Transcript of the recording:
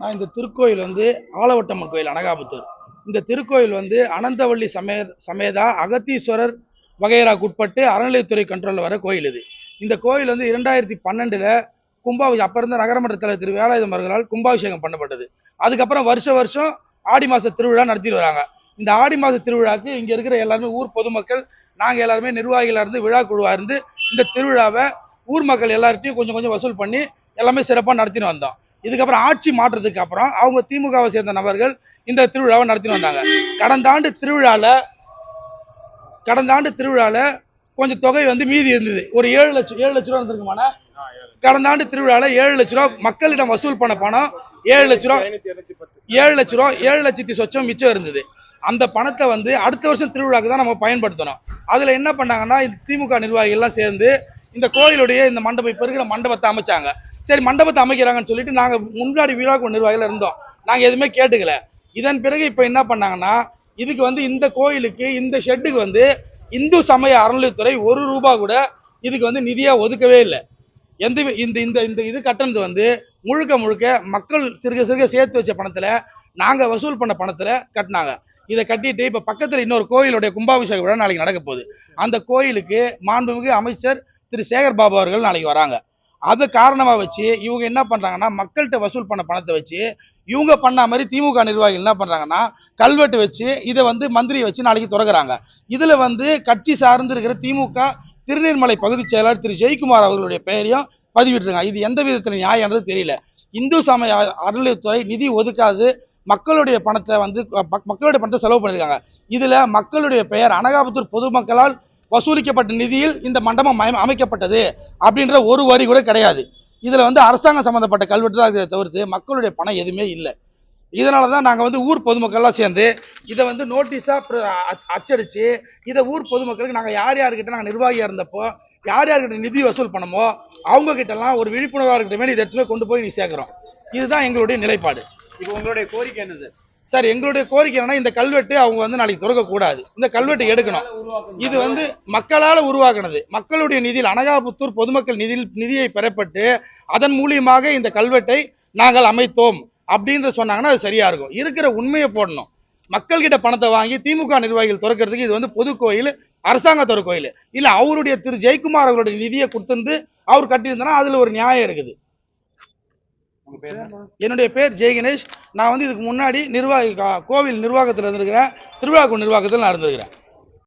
நான் இந்த திருக்கோயில் வந்து ஆலவட்டம்மன் கோயில் அனகாபுத்தூர். இந்த திருக்கோயில் வந்து அனந்தவள்ளி சமே சமேதா அகத்தீஸ்வரர் வகையறாக்கு உட்பட்டு அறநிலையத்துறை கண்ட்ரோலில் வர கோயில் இது. இந்த கோயில் வந்து இரண்டாயிரத்தி பன்னெண்டில் கும்பாபிஷேகம் அப்போ இருந்த நகரமன்ற தலைவர் திரு வேலாயுதம் அவர்களால் கும்பாபிஷேகம் பண்ணப்பட்டது. அதுக்கப்புறம் வருஷ வருஷம் ஆடி மாத திருவிழா நடத்திட்டு வராங்க. இந்த ஆடி மாத திருவிழாக்கு இங்கே இருக்கிற எல்லாருமே ஊர் பொதுமக்கள் நாங்கள் எல்லாருமே நிர்வாகிகளாக இருந்து விழா குழுவாக இருந்து இந்த திருவிழாவை ஊர் மக்கள் எல்லார்ட்டையும் கொஞ்சம் கொஞ்சம் வசூல் பண்ணி எல்லாமே சிறப்பாக நடத்தின்னு வந்தோம். இதுக்கப்புறம் ஆட்சி மாற்றத்துக்கு அப்புறம் அவங்க திமுகவை சேர்ந்த நபர்கள் இந்த திருவிழாவை நடத்தின்னு வந்தாங்க. கடந்த ஆண்டு திருவிழாவில் கடந்த ஆண்டு திருவிழாவில் கொஞ்சம் தொகை வந்து மீதி இருந்தது. ஒரு ஏழு லட்சம் ஏழு லட்ச ரூபா இருந்திருக்குமாண்ணா? கடந்த ஆண்டு திருவிழாவில் ஏழு லட்ச ரூபா மக்களிடம் வசூல் பண்ண பணம் ஏழு லட்ச ரூபா ஏழு லட்ச ரூபா ஏழு லட்சத்தி சொச்சம் மிச்சம் இருந்தது. அந்த பணத்தை வந்து அடுத்த வருஷம் திருவிழாக்கு தான் நம்ம பயன்படுத்தணும். அதில் என்ன பண்ணாங்கன்னா இந்த திமுக நிர்வாகிகள்லாம் சேர்ந்து இந்த கோயிலுடைய இந்த மண்டபம் இப்போ இருக்கிற மண்டபத்தை அமைச்சாங்க. சரி மண்டபத்தை அமைக்கிறாங்கன்னு சொல்லிட்டு நாங்கள் முன்னாடி வீழாக்கு நிர்வாகிகள் இருந்தோம். நாங்கள் எதுவுமே கேட்டுக்கல. இதன் பிறகு இப்போ என்ன பண்ணாங்கன்னா இதுக்கு வந்து இந்த கோயிலுக்கு இந்த ஷெட்டுக்கு வந்து இந்து சமய அறநிலையத்துறை ஒரு ரூபா கூட இதுக்கு வந்து நிதியாக ஒதுக்கவே இல்லை. எந்த இந்த இந்த இந்த இது கட்டணத்து வந்து முழுக்க முழுக்க மக்கள் சிறுக சிறுக சேர்த்து வச்ச பணத்தில் நாங்கள் வசூல் பண்ண பணத்தில் கட்டினாங்க. இதை கட்டிட்டு இப்போ பக்கத்தில் இன்னொரு கோயிலுடைய கும்பாபிஷேக விழா நாளைக்கு நடக்க போகுது. அந்த கோயிலுக்கு மாண்புமிகு அமைச்சர் திரு சேகர் பாபு அவர்கள் நாளைக்கு வராங்க. அது காரணமாக வச்சு இவங்க என்ன பண்ணுறாங்கன்னா மக்கள்கிட்ட வசூல் பண்ண பணத்தை வச்சு இவங்க பண்ண மாதிரி திமுக நிர்வாகிகள் என்ன பண்ணுறாங்கன்னா கல்வெட்டு வச்சு இதை வந்து மந்திரியை வச்சு நாளைக்கு திறக்கிறாங்க. இதில் வந்து கட்சி சார்ந்து இருக்கிற திமுக திருநீர்மலை பகுதி செயலாளர் திரு. ஜெயக்குமார் அவர்களுடைய பெயரையும் பதிவிட்டுருக்காங்க. இது எந்த விதத்தில் நியாயம்ன்றது தெரியல. இந்து சமய அறநிலையத்துறை நிதி ஒதுக்காது மக்களுடைய பணத்தை வந்து மக்களுடைய பணத்தை செலவு பண்ணியிருக்காங்க இதில் மக்களுடைய பெயர் அனகாபுத்தூர் பொதுமக்களால் வசூலிக்கப்பட்ட நிதியில் இந்த மண்டபம் மயம் அமைக்கப்பட்டது அப்படின்ற ஒரு வரி கூட கிடையாது. இதில் வந்து அரசாங்கம் சம்மந்தப்பட்ட கல்வெட்டு தான் இருக்கிறத தவிர்த்து மக்களுடைய பணம் எதுவுமே இல்லை. இதனால தான் நாங்கள் வந்து ஊர் பொதுமக்கள்லாம் சேர்ந்து இதை வந்து நோட்டீஸாக அச்சடித்து இதை ஊர் பொதுமக்களுக்கு நாங்கள் யார் யார்கிட்ட நாங்கள் நிர்வாகியாக இருந்தப்போ யார் யார்கிட்ட நிதி வசூல் பண்ணமோ அவங்கக்கிட்டலாம் ஒரு விழிப்புணர்வாக இருக்கிற மாதிரி இதை எடுத்துகிட்டு கொண்டு போய் நீ சேர்க்குறோம். இதுதான் எங்களுடைய நிலைப்பாடு. இப்போ உங்களுடைய கோரிக்கை என்னது? சார் எங்களுடைய கோரிக்கை என்னன்னா இந்த கல்வெட்டு அவங்க வந்து நாளைக்கு திறக்கக்கூடாது. இந்த கல்வெட்டு எடுக்கணும். இது வந்து மக்களால் உருவாக்குனது. மக்களுடைய நிதியில் அனகாபுத்தூர் பொதுமக்கள் நிதியில் நிதியை பெறப்பட்டு அதன் மூலியமாக இந்த கல்வெட்டை நாங்கள் அமைத்தோம் அப்படின்ற சொன்னாங்கன்னா அது சரியா இருக்கும். இருக்கிற உண்மையை போடணும். மக்கள்கிட்ட பணத்தை வாங்கி திமுக நிர்வாகிகள் திறக்கிறதுக்கு இது வந்து பொது கோயில் அரசாங்கத்தோட கோயில் இல்ல அவருடைய திரு. ஜெயக்குமார் அவருடைய நிதியை கொடுத்திருந்து அவர் கட்டியிருந்தனா அதுல ஒரு நியாயம் இருக்குது? என்னுடைய பேர் ஜெய் கணேஷ். நான் வந்து இதுக்கு முன்னாடி நிர்வாகி கா- கோவில் நிர்வாகத்தில் இருந்திருக்கிறேன். திருவிழாக்கூர் நிர்வாகத்தில் நான் இருந்திருக்கிறேன்.